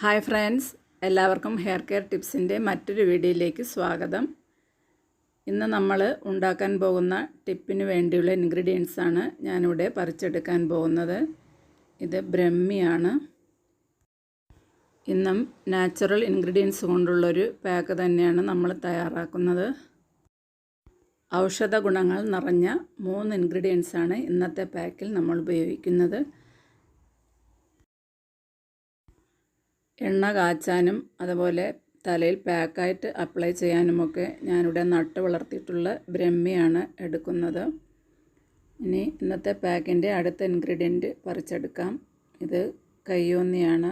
Hi friends എല്ലാവർക്കും hair care ടിപ്സിന്റെ മറ്റൊരു വീഡിയോയിലേക്ക് സ്വാഗതം. ഇന്ന് നമ്മൾ ഉണ്ടാക്കാൻ പോകുന്ന ടിപ്പിന് വേണ്ടിയുള്ള ഇൻഗ്രീഡിയൻസ് ആണ് ഞാനിവിടെ പറിച്ചെടുക്കാൻ പോകുന്നത്. ഇത് ബ്രഹ്മിയാണ്. ഇന്നും നാച്ചുറൽ ഇൻഗ്രീഡിയൻസ് കൊണ്ടുള്ളൊരു പാക്ക് തന്നെയാണ് നമ്മൾ തയ്യാറാക്കുന്നത്. ഔഷധ ഗുണങ്ങൾ നിറഞ്ഞ മൂന്ന് ഇൻഗ്രീഡിയൻസാണ് ഇന്നത്തെ പാക്കിൽ നമ്മൾ ഉപയോഗിക്കുന്നത്. എണ്ണ കാച്ചാനും അതുപോലെ തലയിൽ പാക്കായിട്ട് അപ്ലൈ ചെയ്യാനുമൊക്കെ ഞാനിവിടെ നട്ട് വളർത്തിയിട്ടുള്ള ബ്രഹ്മിയാണ് എടുക്കുന്നത്. ഇനി ഇന്നത്തെ പാക്കിന്റെ അടുത്ത ഇൻഗ്രീഡിയന്റ് പറിച്ചെടുക്കാം. ഇത് കയ്യോന്നിയാണ്.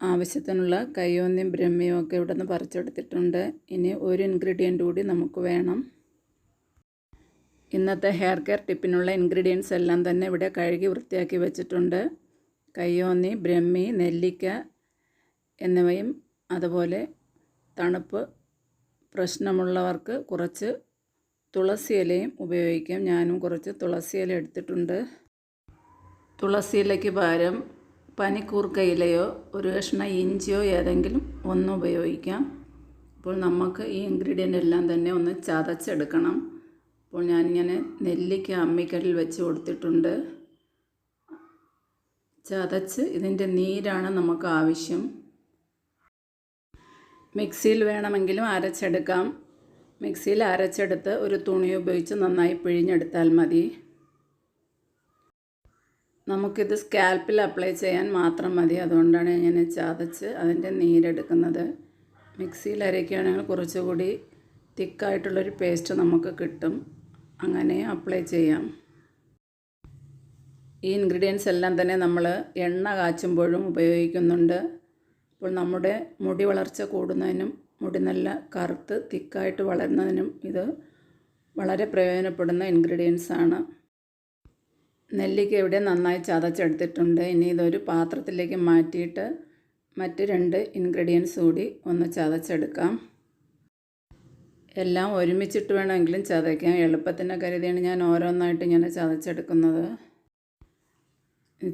ആവശ്യത്തിനുള്ള കയ്യോന്നിയും ബ്രഹ്മിയും ഒക്കെ ഇവിടെ നിന്ന് പറിച്ചെടുത്തിട്ടുണ്ട്. ഇനി ഒരു ഇൻഗ്രീഡിയന്റ് കൂടി നമുക്ക് വേണം. ഇന്നത്തെ ഹെയർ കെയർ ടിപ്പിനുള്ള ഇൻഗ്രീഡിയൻസ് എല്ലാം തന്നെ ഇവിടെ കഴുകി വൃത്തിയാക്കി വെച്ചിട്ടുണ്ട്. കയ്യോന്നി ബ്രഹ്മി നെല്ലിക്ക എന്നിവയും അതുപോലെ തണുപ്പ് പ്രശ്നമുള്ളവർക്ക് കുറച്ച് തുളസി ഇലയും ഉപയോഗിക്കാം. ഞാനും കുറച്ച് തുളസി ഇല എടുത്തിട്ടുണ്ട്. തുളസി ഇലയ്ക്ക് പകരം പനിക്കൂർക്ക ഇലയോ ഒരു കഷ്ണ ഇഞ്ചിയോ ഏതെങ്കിലും ഒന്ന് ഉപയോഗിക്കാം. അപ്പോൾ നമുക്ക് ഈ ഇൻഗ്രീഡിയന്റ് എല്ലാം തന്നെ ഒന്ന് ചതച്ചെടുക്കണം. അപ്പോൾ ഞാനിങ്ങനെ നെല്ലിക്ക അമ്മിക്കല്ലിൽ വെച്ച് കൊടുത്തിട്ടുണ്ട്. ചതച്ച് ഇതിന്റെ നീരാണ് നമുക്ക് ആവശ്യം. മിക്സിയിൽ വേണമെങ്കിലും അരച്ചെടുക്കാം. മിക്സിയിൽ അരച്ചെടുത്ത് ഒരു തുണി ഉപയോഗിച്ച് നന്നായി പിഴിഞ്ഞെടുത്താൽ മതി. നമുക്കിത് സ്കാൽപ്പിൽ അപ്ലൈ ചെയ്യാൻ മാത്രം മതി. അതുകൊണ്ടാണ് ഞാൻ ചതച്ച് അതിന്റെ നീരെടുക്കുന്നത്. മിക്സിയിൽ അരയ്ക്കുകയാണെങ്കിൽ കുറച്ചുകൂടി തിക്കായിട്ടുള്ളൊരു പേസ്റ്റ് നമുക്ക് കിട്ടും. അങ്ങനെ അപ്ലൈ ചെയ്യാം. ഈ ഇൻഗ്രീഡിയൻസ് എല്ലാം തന്നെ നമ്മൾ എണ്ണ കാച്ചുമ്പോഴും ഉപയോഗിക്കുന്നുണ്ട്. അപ്പോൾ നമ്മുടെ മുടി വളർച്ച കൂടുന്നതിനും മുടി നല്ല കറുത്ത് തിക്കായിട്ട് വളരുന്നതിനും ഇത് വളരെ പ്രയോജനപ്പെടുന്ന ഇൻഗ്രീഡിയൻസ് ആണ്. നെല്ലിക്ക ഇവിടെ നന്നായി ചതച്ചെടുത്തിട്ടുണ്ട്. ഇനി ഇതൊരു പാത്രത്തിലേക്ക് മാറ്റിയിട്ട് മറ്റ് രണ്ട് ഇൻഗ്രീഡിയൻസ് കൂടി ഒന്ന് ചതച്ചെടുക്കാം. എല്ലാം ഒരുമിച്ചിട്ട് വേണമെങ്കിലും ചതയ്ക്കാം. എളുപ്പത്തിന്റെ കരുതിയാണ് ഞാൻ ഓരോന്നായിട്ട് ഇങ്ങനെ ചതച്ചെടുക്കുന്നത്.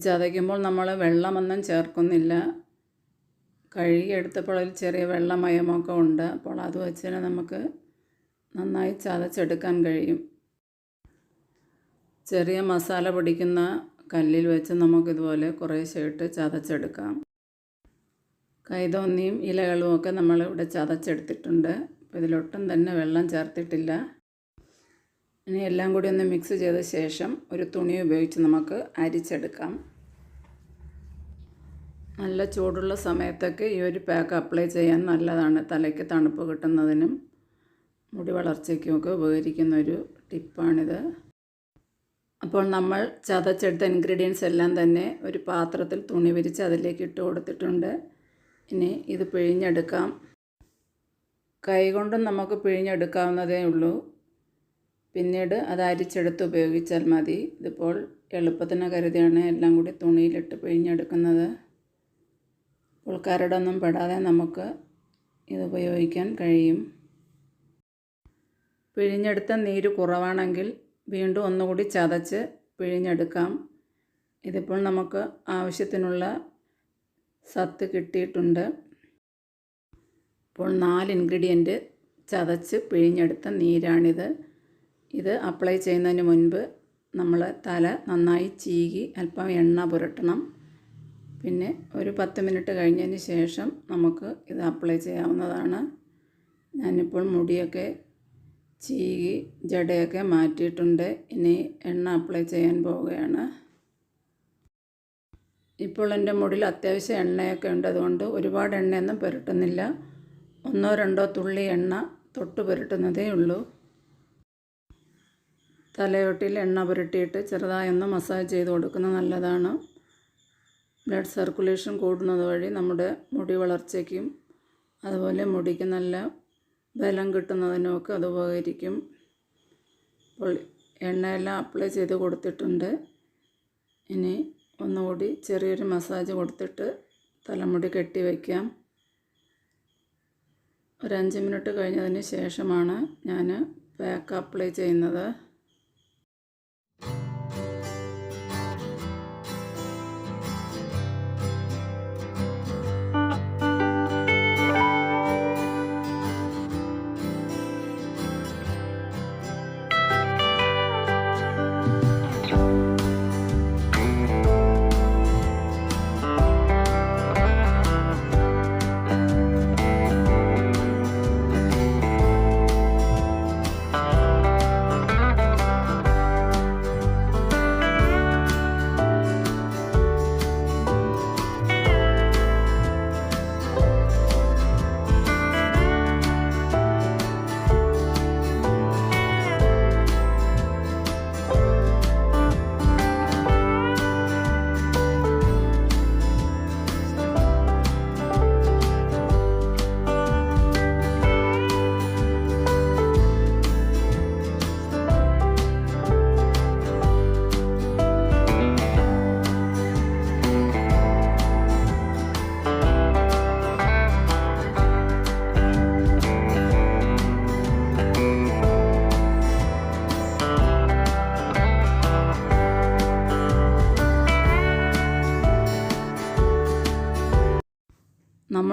ചതയ്ക്കുമ്പോൾ നമ്മൾ വെള്ളമൊന്നും ചേർക്കുന്നില്ല. കഴുകിയെടുത്തപ്പോൾ അതിൽ ചെറിയ വെള്ളമയമൊക്കെ ഉണ്ട്. അപ്പോൾ അത് വെച്ച് തന്നെ നമുക്ക് നന്നായി ചതച്ചെടുക്കാൻ കഴിയും. ചെറിയ മസാല പൊടിക്കുന്ന കല്ലിൽ വെച്ച് നമുക്കിതുപോലെ കുറേശ്ശായിട്ട് ചതച്ചെടുക്കാം. കൈതോന്നിയും ഇലകളും ഒക്കെ നമ്മളിവിടെ ചതച്ചെടുത്തിട്ടുണ്ട്. അപ്പോൾ ഇതിലൊട്ടും തന്നെ വെള്ളം ചേർത്തിട്ടില്ല. ഇനി എല്ലാം കൂടി ഒന്ന് മിക്സ് ചെയ്ത ശേഷം ഒരു തുണി ഉപയോഗിച്ച് നമുക്ക് അരിച്ചെടുക്കാം. നല്ല ചൂടുള്ള സമയത്തൊക്കെ ഈ ഒരു പാക്ക് അപ്ലൈ ചെയ്യാൻ നല്ലതാണ്. തലയ്ക്ക് തണുപ്പ് കിട്ടുന്നതിനും മുടി വളർച്ചയ്ക്കുമൊക്കെ ഉപകരിക്കുന്ന ഒരു ടിപ്പാണിത് അപ്പോൾ നമ്മൾ ചതച്ചെടുത്ത ഇൻഗ്രീഡിയൻസ് എല്ലാം തന്നെ ഒരു പാത്രത്തിൽ തുണി വിരിച്ച് അതിലേക്ക് ഇട്ട് കൊടുത്തിട്ടുണ്ട്. ഇനി ഇത് പിഴിഞ്ഞെടുക്കാം. കൈകൊണ്ടും നമുക്ക് പിഴിഞ്ഞെടുക്കാവുന്നതേ ഉള്ളൂ. പിന്നീട് അത് അരിച്ചെടുത്ത് ഉപയോഗിച്ചാൽ മതി. ഇതിപ്പോൾ എളുപ്പത്തിന് കരുതിയാണ് എല്ലാം കൂടി തുണിയിലിട്ട് പിഴിഞ്ഞെടുക്കുന്നത്. അപ്പോൾ കരടൊന്നും പെടാതെ നമുക്ക് ഇത് ഉപയോഗിക്കാൻ കഴിയും. പിഴിഞ്ഞെടുത്ത നീര് കുറവാണെങ്കിൽ വീണ്ടും ഒന്നുകൂടി ചതച്ച് പിഴിഞ്ഞെടുക്കാം. ഇതിപ്പോൾ നമുക്ക് ആവശ്യത്തിനുള്ള സത്ത് കിട്ടിയിട്ടുണ്ട്. ഇപ്പോൾ നാല് ഇൻഗ്രീഡിയന്റ് ചതച്ച് പിഴിഞ്ഞെടുത്ത നീരാണിത്. ഇത് അപ്ലൈ ചെയ്യുന്നതിന് മുൻപ് നമ്മൾ തല നന്നായി ചീകി അല്പം എണ്ണ പുരട്ടണം. പിന്നെ ഒരു പത്ത് മിനിറ്റ് കഴിഞ്ഞതിന് ശേഷം നമുക്ക് ഇത് അപ്ലൈ ചെയ്യാവുന്നതാണ്. ഞാനിപ്പോൾ മുടിയൊക്കെ ചീകി ജടയൊക്കെ മാറ്റിയിട്ടുണ്ട്. ഇനി എണ്ണ അപ്ലൈ ചെയ്യാൻ പോവുകയാണ്. ഇപ്പോൾ എന്റെ മുടിയിൽ അത്യാവശ്യം എണ്ണയൊക്കെ ഉണ്ട്. അതുകൊണ്ട് ഒരുപാട് എണ്ണയൊന്നും പുരട്ടുന്നില്ല. ഒന്നോ രണ്ടോ തുള്ളി എണ്ണ തൊട്ട് പുരട്ടുന്നതേ ഉള്ളൂ. തലയോട്ടിൽ എണ്ണ പുരട്ടിയിട്ട് ചെറുതായി ഒന്ന് മസാജ് ചെയ്ത് കൊടുക്കുന്നത് നല്ലതാണ്. ബ്ലഡ് സർക്കുലേഷൻ കൂടുന്നത് വഴി നമ്മുടെ മുടി വളർച്ചയ്ക്കും അതുപോലെ മുടിക്ക് നല്ല ബലം കിട്ടുന്നതിനുമൊക്കെ അത് ഉപകരിക്കും അപ്പോൾ എണ്ണയെല്ലാം അപ്ലൈ ചെയ്ത് കൊടുത്തിട്ടുണ്ട്. ഇനി ഒന്നുകൂടി ചെറിയൊരു മസാജ് കൊടുത്തിട്ട് തലമുടി കെട്ടി വയ്ക്കാം. ഒരു അഞ്ച് മിനിറ്റ് കഴിഞ്ഞതിന് ശേഷമാണ് ഞാൻ പാക്ക് അപ്ലൈ ചെയ്യുന്നത്.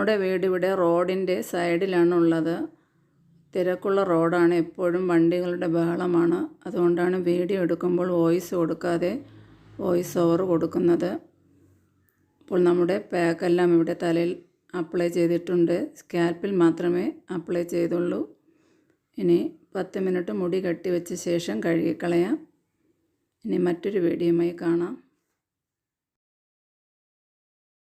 നമ്മുടെ വീട് ഇവിടെ റോഡിന്റെ സൈഡിലാണ് ഉള്ളത് തിരക്കുള്ള റോഡാണ്. എപ്പോഴും വണ്ടികളുടെ ബഹളമാണ്. അതുകൊണ്ടാണ് വീഡിയോ എടുക്കുമ്പോൾ വോയിസ് കൊടുക്കാതെ വോയിസ് ഓവർ കൊടുക്കുന്നത്. അപ്പോൾ നമ്മുടെ പാക്കെല്ലാം ഇവിടെ തലയിൽ അപ്ലൈ ചെയ്തിട്ടുണ്ട്. സ്കാൽപ്പിൽ മാത്രമേ അപ്ലൈ ചെയ്തുള്ളൂ. ഇനി പത്ത് മിനിറ്റ് മുടി കെട്ടി വെച്ച ശേഷം കഴുകിക്കളയാം. ഇനി മറ്റൊരു വീഡിയോയുമായി കാണാം.